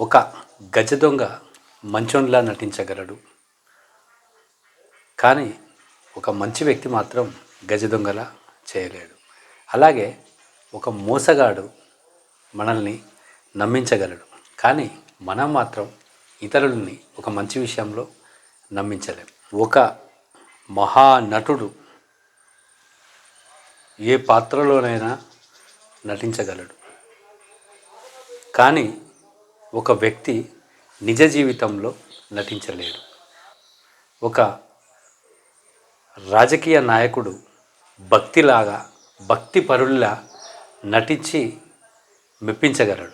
ఒక గజ దొంగ మంచోన్లా నటించగలడు. కానీ ఒక మంచి వ్యక్తి మాత్రం గజ దొంగలా చేయలేడు. అలాగే ఒక మోసగాడు మనల్ని నమ్మించగలడు. కానీ మనం మాత్రం ఇతరులని ఒక మంచి విషయంలో నమ్మించలేం. ఒక మహానటుడు ఏ పాత్రలోనైనా నటించగలడు. కానీ ఒక వ్యక్తి నిజ జీవితంలో నటించలేడు. ఒక రాజకీయ నాయకుడు భక్తిలాగా భక్తి పరుల్లా నటించి మెప్పించగలడు.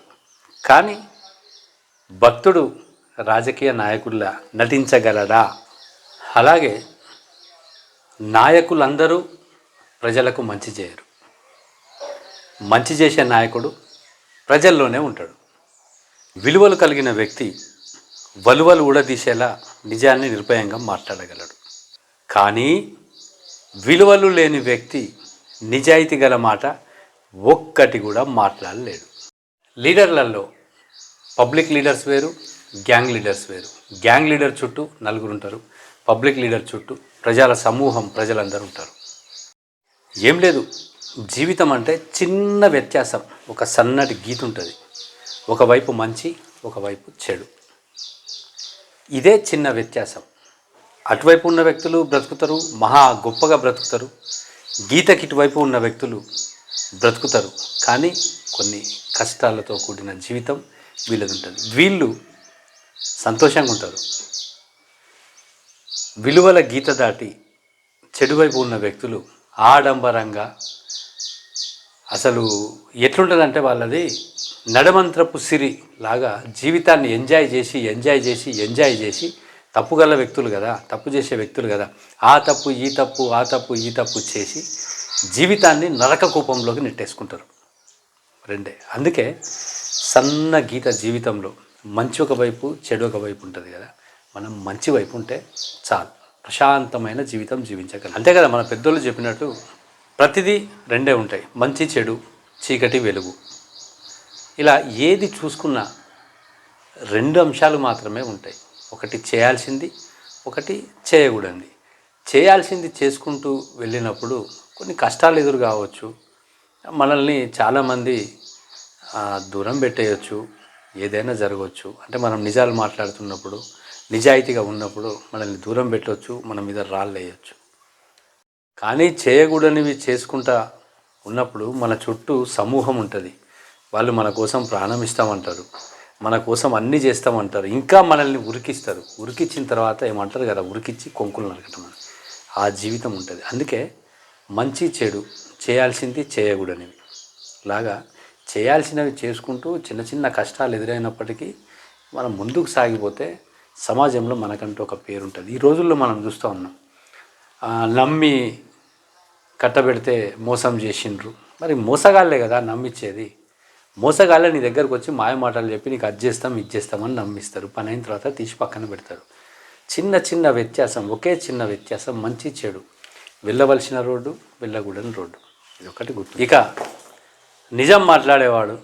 కానీ భక్తుడు రాజకీయ నాయకుల్లా నటించగలడా? అలాగే నాయకులందరూ ప్రజలకు మంచి చేయరు. మంచి చేసే నాయకుడు ప్రజల్లోనే ఉంటాడు. విలువలు కలిగిన వ్యక్తి వలువలు ఊడదీసేలా నిజాన్ని నిర్భయంగా మాట్లాడగలడు. కానీ విలువలు లేని వ్యక్తి నిజాయితీ గల మాట ఒక్కటి కూడా మాట్లాడలేడు. లీడర్లలో పబ్లిక్ లీడర్స్ వేరు గ్యాంగ్ లీడర్స్ వేరు. గ్యాంగ్ లీడర్ చుట్టూ నలుగురు ఉంటారు పబ్లిక్ లీడర్ చుట్టూ ప్రజల సమూహం ప్రజలందరూ ఉంటారు. ఏం లేదు జీవితం అంటే చిన్న వ్యత్యాసం ఒక సన్నటి గీత ఉంటుంది. ఒకవైపు మంచి ఒకవైపు చెడు. ఇదే చిన్న వ్యత్యాసం. అటువైపు ఉన్న వ్యక్తులు బ్రతుకుతారు మహా గొప్పగా బ్రతుకుతారు. గీతకి ఇటువైపు ఉన్న వ్యక్తులు బ్రతుకుతారు. కానీ కొన్ని కష్టాలతో కూడిన జీవితం వీళ్ళది ఉంటుంది వీళ్ళు సంతోషంగా ఉంటారు. విలువల గీత దాటి చెడువైపు ఉన్న వ్యక్తులు ఆడంబరంగా అసలు ఎట్లుంటుందంటే వాళ్ళది నడమంత్రపు సిరి లాగా జీవితాన్ని ఎంజాయ్ చేసి ఎంజాయ్ చేసి ఎంజాయ్ చేసి తప్పు గల వ్యక్తులు కదా తప్పు చేసే వ్యక్తులు కదా ఆ తప్పు ఈ తప్పు ఆ తప్పు ఈ తప్పు చేసి జీవితాన్ని నరక కూపంలోకి నెట్టేసుకుంటారు. రెండే. అందుకే సన్న గీత జీవితంలో మంచి ఒక వైపు చెడు ఒక వైపు ఉంటుంది కదా మనం మంచి వైపు ఉంటే చాలు. ప్రశాంతమైన జీవితం జీవించగలం. అంతే కదా మన పెద్దోళ్ళు చెప్పినట్టు ప్రతిదీ రెండే ఉంటాయి. మంచి చెడు చీకటి వెలుగు. ఇలా ఏది చూసుకున్నా రెండు అంశాలు మాత్రమే ఉంటాయి. ఒకటి చేయాల్సింది ఒకటి చేయకూడంది చేయాల్సింది చేసుకుంటూ వెళ్ళినప్పుడు కొన్ని కష్టాలు ఎదురు కావచ్చు. మనల్ని చాలామంది దూరం పెట్టేయచ్చు ఏదైనా జరగవచ్చు అంటే మనం నిజాలు మాట్లాడుతున్నప్పుడు నిజాయితీగా ఉన్నప్పుడు మనల్ని దూరం పెట్టవచ్చు మన మీద రాళ్ళు వేయచ్చు కానీ చేయకూడనివి చేసుకుంటా ఉన్నప్పుడు మన చుట్టూ సమూహం ఉంటుంది. వాళ్ళు మన కోసం ప్రాణం ఇస్తామంటారు. మన కోసం అన్నీ చేస్తామంటారు. ఇంకా మనల్ని ఉరికిస్తారు. ఉరికిచ్చిన తర్వాత ఏమంటారు కదా ఉరికిచ్చి కొంకులు నరకటం అని. ఆ జీవితం ఉంటుంది. అందుకే మంచి చెడు చేయాల్సింది చేయకూడనివి. లాగా చేయాల్సినవి చేసుకుంటూ చిన్న చిన్న కష్టాలు ఎదురైనప్పటికీ మనం ముందుకు సాగిపోతే సమాజంలో మనకంటూ ఒక పేరు ఉంటుంది. ఈ రోజుల్లో మనం చూస్తూ ఉన్నాం. నమ్మి కట్టబెడితే మోసం చేసిండ్రు. మరి మోసగాళ్ళే కదా నమ్మిచ్చేది. మోసగాళ్ళ నీ దగ్గరకు వచ్చి మాయ మాటలు చెప్పి నీకు అది చేస్తాం ఇది చేస్తామని నమ్మిస్తారు. పని అయిన తర్వాత తీసి పక్కన పెడతారు. చిన్న చిన్న వ్యత్యాసం ఒకే చిన్న వ్యత్యాసం మంచి చెడు. వెళ్ళవలసిన రోడ్డు వెళ్ళకూడని రోడ్డు. ఇది ఒకటి గుర్తు. ఇక నిజం మాట్లాడేవాడు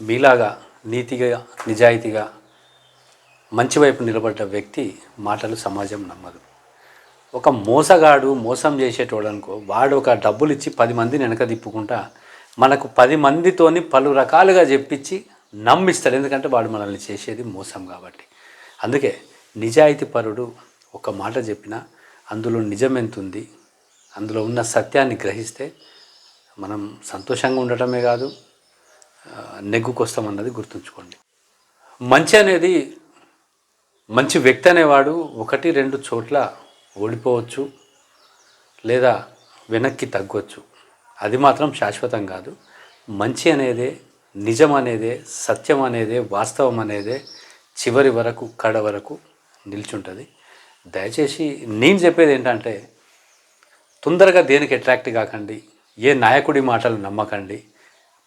మీలాగా నీతిగా నిజాయితీగా మంచి వైపు నిలబడ్డ వ్యక్తి మాటలు సమాజం నమ్మదు. ఒక మోసగాడు మోసం చేసేటోడు అనుకో వాడు ఒక డబ్బులు ఇచ్చి పది మందిని వెనక తిప్పుకుంటా మనకు పది మందితోని పలు రకాలుగా చెప్పించి నమ్మిస్తాడు. ఎందుకంటే వాడు మనల్ని చేసేది మోసం కాబట్టి. అందుకే నిజాయితీ పరుడు ఒక మాట చెప్పినా అందులో నిజం ఎంత ఉంది అందులో ఉన్న సత్యాన్ని గ్రహిస్తే మనం సంతోషంగా ఉండటమే కాదు నెగ్గుకొస్తామన్నది గుర్తుంచుకోండి. మంచి అనేది మంచి వ్యక్తి అనేవాడు ఒకటి రెండు చోట్ల ఓడిపోవచ్చు లేదా వెనక్కి తగ్గొచ్చు. అది మాత్రం శాశ్వతం కాదు. మంచి అనేదే నిజం అనేదే సత్యం అనేదే వాస్తవం అనేదే చివరి వరకు కడ వరకు నిల్చుంటుంది. దయచేసి నేను చెప్పేది ఏంటంటే తొందరగా దేనికి అట్రాక్ట్ కాకండి. ఏ నాయకుడి మాటలు నమ్మకండి.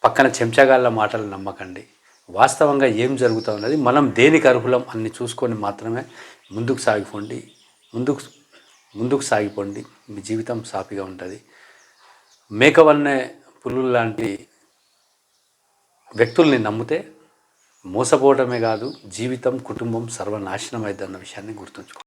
పక్కన చెంచగాళ్ళ మాటలు నమ్మకండి. వాస్తవంగా ఏం జరుగుతూ ఉన్నది? మనం దేనికి అర్హులం అన్ని చూసుకొని మాత్రమే ముందుకు సాగిపోండి. ముందుకు ముందుకు సాగిపోండి. మీ జీవితం సాఫీగా ఉంటుంది. మేకవన్నే పులులు లాంటి వ్యక్తుల్ని నమ్మితే మోసపోవడమే కాదు జీవితం కుటుంబం సర్వనాశనం అయిందన్న విషయాన్ని గుర్తుంచుకో